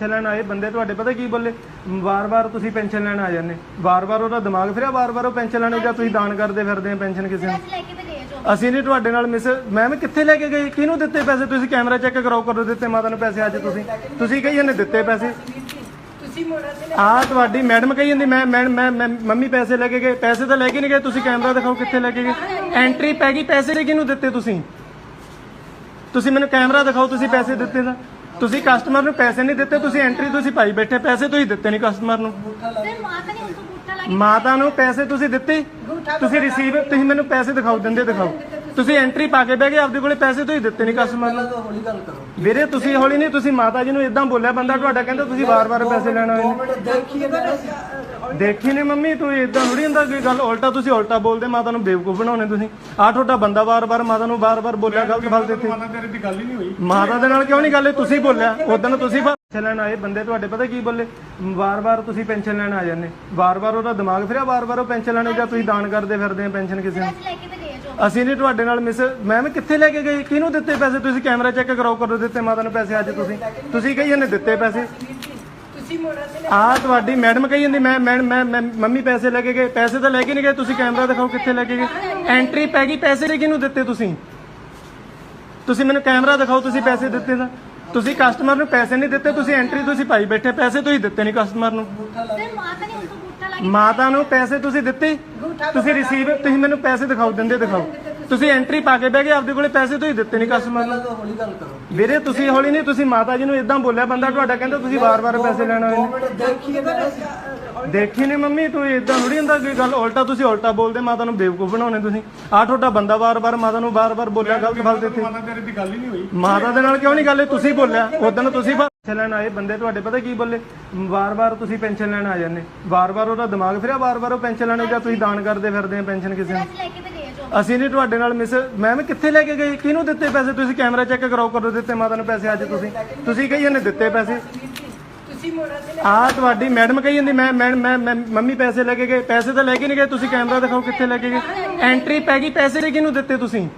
Pension ਲੈਣ ਆਏ ਬੰਦੇ ਤੁਹਾਡੇ ਪਤਾ ਕੀ ਬੋਲੇ? ਵਾਰ-ਵਾਰ ਤੁਸੀਂ ਪੈਨਸ਼ਨ ਲੈਣ ਆ ਜਾਂਦੇ। ਵਾਰ-ਵਾਰ ਉਹਦਾ ਦਿਮਾਗ ਫਿਰਿਆ ਵਾਰ-ਵਾਰ ਉਹ ਪੈਨਸ਼ਨ ਲੈਣੇ ਜਾਂ ਤੁਸੀਂ ਦਾਨ ਕਰਦੇ ਫਿਰਦੇ ਆ ਪੈਨਸ਼ਨ ਕਿਸੇ ਨੂੰ? ਲੈ ਕੇ ਤੇ ਗਏ ਜੋ। ਅਸੀਂ ਨਹੀਂ ਤੁਹਾਡੇ ਨਾਲ ਮਿਸ ਮੈਮ ਕਿੱਥੇ ਲੈ ਕੇ ਗਏ ਕਿਹਨੂੰ ਦਿੱਤੇ ਪੈਸੇ? ਤੁਸੀਂ ਕੈਮਰਾ ਚੈੱਕ ਕਰਾਓ ਕਦੋਂ ਦਿੱਤੇ ਮਾਤਾ ਨੂੰ ਪੈਸੇ ਅੱਜ ਤੁਸੀਂ? ਤੁਸੀਂ ਕਹੀ ਜਾਂਦੇ ਦਿੱਤੇ ਪੈਸੇ? ਤੁਸੀਂ ਮੋੜਾ ਤੇ ਆ ਤੁਹਾਡੀ ਮੈਡਮ ਕਹੀ ਜਾਂਦੀ ਮੈਂ ਮੈਂ ਮੈਂ ਮੈਂ- ਮੰਮੀ ਪੈਸੇ ਲੈ ਕੇ ਗਏ ਪੈਸੇ ਤਾਂ ਲੈ ਕੇ ਨਹੀਂ ਗਏ ਤੁਸੀਂ ਕੈਮਰਾ ਦਿਖਾਓ ਕਿੱਥੇ ਲੈ ਕੇ ਗਏ। ਐਂਟਰੀ ਪੈ ਗਈ ਪੈਸੇ ਕਿਹਨੂੰ ਦਿੱਤੇ ਤੁਸੀਂ? ਤੁਸੀਂ ਮੈਨੂੰ ਕੈਮਰਾ ਦਿਖਾਓ ਤੁਸੀਂ ਪੈਸੇ ਦਿੱਤੇ ਤਾਂ। ਤੁਸੀਂ ਕਸਟਮਰ ਨੂੰ ਪੈਸੇ ਨਹੀਂ ਦਿੱਤੇ ਤੁਸੀਂ ਐਂਟਰੀ ਤੁਸੀਂ ਪਾਈ ਬੈਠੇ ਪੈਸੇ ਤੁਸੀਂ ਦਿੱਤੇ ਨਹੀਂ ਕਸਟਮਰ ਨੂੰ। ਮਾਤਾ ਨੂੰ ਪੈਸੇ ਤੁਸੀਂ ਦਿੱਤੇ ਤੁਸੀਂ ਰਿਸੀਵ ਤੁਸੀਂ ਮੈਨੂੰ ਪੈਸੇ ਦਿਖਾਓ ਦਿੰਦੇ ਦਿਖਾਓ। ਤੁਸੀਂ ਐਂਟਰੀ ਪਾ ਕੇ ਬਹਿ ਗਏ ਆਪਦੇ ਕੋਲੇ ਪੈਸੇ ਤੁਸੀਂ ਦਿੱਤੇ ਨਹੀਂ ਕਸਟਮਰ ਨੂੰ। ਹੌਲੀ ਗੱਲ ਕਰੋ। ਵੀਰੇ ਤੁਸੀਂ ਹੌਲੀ ਨਹੀਂ ਤੁਸੀਂ ਮਾਤਾ ਜੀ ਨੂੰ ਇਦਾਂ ਬੋਲਿਆ ਬੰਦਾ ਤੁਹਾਡਾ ਕਹਿੰਦਾ ਤੁਸੀਂ ਵਾਰ-ਵਾਰ ਪੈਸੇ ਲੈਣ ਆਏ ਨੇ। ਦੇਖੀ ਨੇ ਮੰਮੀ ਤੂੰ ਇਦਾਂ ਥੋੜੀ ਹੁੰਦਾ ਕੋਈ ਗੱਲ ਉਲਟਾ ਤੁਸੀਂ ਉਲਟਾ ਬੋਲਦੇ ਮਾਤਾ ਨੂੰ ਬੇਵਕੂਫ ਬਣਾਉਣੇ ਤੁਸੀਂ। ਆਹ ਤੁਹਾਡਾ ਬੰਦਾ ਵਾਰ-ਵਾਰ ਮਾਤਾ ਨੂੰ ਵਾਰ-ਵਾਰ ਬੋਲਿਆ ਗਲਤ ਫਲ ਦਿੱਤੇ ਮਾਤਾ ਤੇਰੇ ਦੀ ਗੱਲ ਹੀ ਨਹੀਂ ਹੋਈ। ਮਾਤਾ ਦੇ ਨਾਲ ਕਿਉਂ ਨਹੀਂ ਗੱਲ ਇਹ ਤੁਸੀਂ ਬੋਲਿਆ ਉਦੋਂ ਤੁਸੀਂ ਪੈਨਸ਼ਨ ਲੈਣ ਆਏ ਬੰਦੇ ਤੁਹਾਡੇ ਪਤਾ ਕੀ ਬੋਲੇ? ਵਾਰ-ਵਾਰ ਤੁਸੀਂ ਪੈਨਸ਼ਨ ਲੈਣ ਆ ਜਾਂਦੇ। ਵਾਰ-ਵਾਰ ਉਹਦਾ ਦਿਮਾਗ ਫਿਰਿਆ ਵਾਰ-ਵਾਰ ਉਹ ਪੈਨਸ਼ਨ ਲੈਣੇ ਜਾਂ ਤੁਸੀਂ ਦਾਨ ਕਰਦੇ ਫਿਰਦੇ ਆ ਪੈਨਸ਼ਨ ਕਿਸੇ ਨੂੰ। ਲੈ ਕੇ ਤੇ ਗਏ ਜੋ ਅਸੀਂ ਨਹੀਂ ਤੁਹਾਡੇ ਨਾਲ ਮਿਸ ਮੈਮ ਕਿੱਥੇ ਲੈ ਕੇ ਗਏ ਕਿਹਨੂੰ ਦਿੱਤੇ ਪੈਸੇ? ਤੁਸੀਂ ਕੈਮਰਾ ਚੈੱਕ ਕਰਾਓ ਕਦੋਂ ਦਿੱਤੇ ਮਾਤਾ ਨੂੰ ਪੈਸੇ ਅੱਜ ਤੁਸੀਂ? ਤੁਸੀਂ ਕਹੀ ਜਾਂਦੇ ਦਿੱਤੇ ਪੈਸੇ। ਤੁਸੀਂ ਮੋੜਾ ਤੇ ਆ ਤੁਹਾਡੀ ਮੈਡਮ ਕਹੀ ਜਾਂਦੀ ਮੈਂ ਮੈਂ ਮੈਂ ਮੈਂ- ਮੰਮੀ ਪੈਸੇ ਲੈ ਕੇ ਗਏ। ਪੈਸੇ ਤਾਂ ਲੈ ਕੇ ਨਹੀਂ ਗਏ ਤੁਸੀਂ ਕੈਮਰਾ ਦਿਖਾਓ ਕਿੱਥੇ ਲੈ ਕੇ ਗਏ। ਐਂਟਰੀ ਪੈ ਗਈ ਪੈਸੇ ਕਿਹਨੂੰ ਦਿੱਤੇ ਤੁਸੀਂ? ਤੁਸੀਂ ਮੈਨੂੰ ਕੈਮਰਾ ਦਿਖਾਓ ਤੁਸੀਂ ਪੈਸੇ ਦਿੱਤੇ ਤਾਂ। ਤੁਸੀਂ ਕਸਟਮਰ ਨੂੰ ਪੈਸੇ ਨਹੀਂ ਦਿੱਤੇ, ਤੁਸੀਂ ਐਂਟਰੀ ਤੁਸੀਂ ਪਾਈ ਬੈਠੇ, ਪੈਸੇ ਤੁਸੀਂ ਦਿੱਤੇ ਨਹੀਂ ਕਸਟਮਰ ਨੂੰ। ਤੇ ਮਾਤਾ ਨੇ ਉनको ਬੂਟਾ ਲਾ ਮਾਤਾ ਨੂੰ ਪੈਸੇ ਤੁਸੀਂ ਦਿੱਤੇ, ਤੁਸੀਂ ਰਿਸੀਵ ਤੁਸੀਂ ਮੈਨੂੰ ਪੈਸੇ ਦਿਖਾਓ, ਦਿੰਦੇ ਦਿਖਾਓ। ਤੁਸੀਂ ਐਂਟਰੀ ਪਾ ਕੇ ਬਹਿ ਗਏ, ਆਪਦੇ ਕੋਲੇ ਪੈਸੇ ਤੁਸੀਂ ਦਿੱਤੇ ਨਹੀਂ ਕਸਟਮਰ ਨੂੰ। ਹੌਲੀ ਗੱਲ ਕਰੋ ਵੀਰੇ, ਤੁਸੀਂ ਹੌਲੀ ਨਹੀਂ, ਤੁਸੀਂ ਮਾਤਾ ਜੀ ਨੂੰ ਇਦਾਂ ਬੋਲਿਆ, ਬੰਦਾ ਤੁਹਾਡਾ ਕਹਿੰਦਾ ਤੁਸੀਂ ਵਾਰ-ਵਾਰ ਪੈਸੇ ਲੈਣ ਆਏ ਨੇ। ਦੇਖੀਏ ਨਾ। ਦੇਖੀ ਨੇ ਮੰਮੀ ਤੂੰ ਇਦਾਂ ਥੋੜੀ ਹੁੰਦਾ ਕੋਈ ਗੱਲ ਉਲਟਾ ਤੁਸੀਂ ਉਲਟਾ ਬੋਲਦੇ ਮਾਤਾ ਨੂੰ ਬੇਵਕੂਫ ਬਣਾਉਣੇ ਤੁਸੀਂ। ਆਹ ਤੁਹਾਡਾ ਬੰਦਾ ਵਾਰ-ਵਾਰ ਮਾਤਾ ਨੂੰ ਵਾਰ-ਵਾਰ ਬੋਲਿਆ ਗਲਤ ਫਲ ਦਿੱਤੇ। ਮਾਤਾ ਤੇਰੇ ਦੀ ਗੱਲ ਹੀ ਨਹੀਂ ਹੋਈ। ਮਾਤਾ ਦੇ ਨਾਲ ਕਿਉਂ ਨਹੀਂ ਗੱਲ ਤੁਸੀਂ ਬੋਲਿਆ ਉਦੋਂ ਤੁਸੀਂ ਪੈਨਸ਼ਨ ਲੈਣ ਆਏ ਬੰਦੇ ਤੁਹਾਡੇ ਪਤਾ ਕੀ ਬੋਲੇ? ਵਾਰ-ਵਾਰ ਤੁਸੀਂ ਪੈਨਸ਼ਨ ਲੈਣ ਆ ਜਾਂਦੇ। ਵਾਰ-ਵਾਰ ਉਹਦਾ ਦਿਮਾਗ ਫਿਰਿਆ ਵਾਰ-ਵਾਰ ਉਹ ਪੈਨਸ਼ਨ ਲੈਣੇ ਜਾਂ ਤੁਸੀਂ ਦਾਨ ਕਰਦੇ ਫਿਰਦੇ ਆ ਪੈਨਸ਼ਨ ਕਿਸੇ ਨੂੰ? ਅਸੀਂ ਨਹੀਂ ਤੁਹਾਡੇ ਨਾਲ ਮਿਸ ਮੈਮ ਕਿੱਥੇ ਲੈ ਕੇ ਗਏ ਕਿਹਨੂੰ ਦਿੱਤੇ ਪੈਸੇ? ਤੁਸੀਂ ਕੈਮਰਾ ਚੈੱਕ ਕਰਾਓ ਕਦੋਂ ਦਿੱਤੇ ਮਾਤਾ ਨੂੰ ਪੈਸੇ ਅੱਜ ਤੁਸੀਂ? ਤੁਸੀਂ ਕਹੀ ਜਾਂਦੇ ਦਿੱਤੇ ਪੈਸੇ। ਤੁਸੀਂ ਮੋੜਾ ਤੇ ਆ ਤੁਹਾਡੀ ਮੈਡਮ ਕਹੀ ਜਾਂਦੀ ਮੈਂ ਮੈਂ ਮੈਂ ਮੈਂ- ਮੰਮੀ ਪੈਸੇ ਲੈ ਕੇ ਗਏ ਪੈਸੇ ਤਾਂ ਲੈ ਕੇ ਨਹੀਂ ਗਏ ਤੁਸੀਂ ਕੈਮਰਾ ਦਿਖਾਓ ਕਿੱਥੇ ਲੈ ਕੇ ਗਏ। ਐਂਟਰੀ ਪੈ ਗਈ ਪੈਸੇ ਕਿਹਨੂੰ ਦਿੱਤੇ ਤੁਸੀਂ?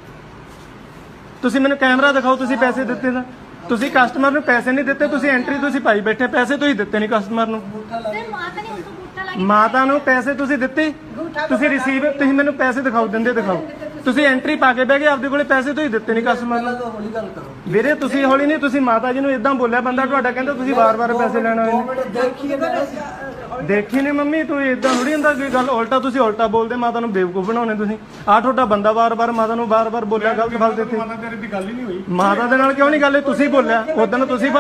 ਤੁਸੀਂ ਮੈਨੂੰ ਕੈਮਰਾ ਦਿਖਾਓ ਤੁਸੀਂ ਪੈਸੇ ਦਿੱਤੇ ਤਾਂ। ਤੁਸੀਂ ਕਸਟਮਰ ਨੂੰ ਪੈਸੇ ਨਹੀਂ ਦਿੱਤੇ ਤੁਸੀਂ ਐਂਟਰੀ ਤੁਸੀਂ ਪਾਈ ਬੈਠੇ ਪੈਸੇ ਤੁਸੀਂ ਦਿੱਤੇ ਨਹੀਂ ਕਸਟਮਰ ਨੂੰ। ਤੇ ਮਾਤਾ ਨੇ ਉनको ਬੂਟਾ ਲਾ ਮਾਤਾ ਨੂੰ ਪੈਸੇ ਤੁਸੀਂ ਦਿੱਤੇ ਤੁਸੀਂ ਰਿਸੀਵ ਤੁਸੀਂ ਮੈਨੂੰ ਪੈਸੇ ਦਿਖਾਓ ਦਿੰਦੇ ਦਿਖਾਓ। ਤੁਸੀਂ ਐਂਟਰੀ ਪਾ ਕੇ ਬਹਿ ਗਏ ਆਪਦੇ ਕੋਲੇ ਪੈਸੇ ਤੁਸੀਂ ਦਿੱਤੇ ਨਹੀਂ ਕਸਟਮਰ ਨੂੰ। ਹੌਲੀ ਗੱਲ ਕਰੋ। ਵੀਰੇ ਤੁਸੀਂ ਹੌਲੀ ਨਹੀਂ ਤੁਸੀਂ ਮਾਤਾ ਜੀ ਨੂੰ ਇਦਾਂ ਬੋਲਿਆ ਬੰਦਾ ਤੁਹਾਡਾ ਕਹਿੰਦਾ ਤੁਸੀਂ ਵਾਰ-ਵਾਰ ਪੈਸੇ ਲੈਣ ਆਏ ਨੇ ਦੇਖੀਏ ਨਾ ਦੇਖੀ ਨੇ ਮੰਮੀ ਤੂੰ ਇਦਾਂ ਥੋੜੀ ਹੁੰਦਾ ਕੋਈ ਗੱਲ ਉਲਟਾ ਤੁਸੀਂ ਉਲਟਾ ਬੋਲਦੇ ਮਾਤਾ ਨੂੰ ਬੇਵਕੂਫ ਬਣਾਉਣੇ ਤੁਸੀਂ। ਆਹ ਤੁਹਾਡਾ ਬੰਦਾ ਵਾਰ-ਵਾਰ ਮਾਤਾ ਨੂੰ ਵਾਰ-ਵਾਰ ਬੋਲਿਆ ਗਲਤ ਫਲ ਦਿੱਤੇ ਮਾਤਾ ਤੇਰੇ ਦੀ ਗੱਲ ਹੀ ਨਹੀਂ ਹੋਈ। ਮਾਤਾ ਦੇ ਨਾਲ ਕਿਉਂ ਨਹੀਂ ਗੱਲ ਤੁਸੀਂ ਬੋਲਿਆ ਉਦੋਂ ਤੁਸੀਂ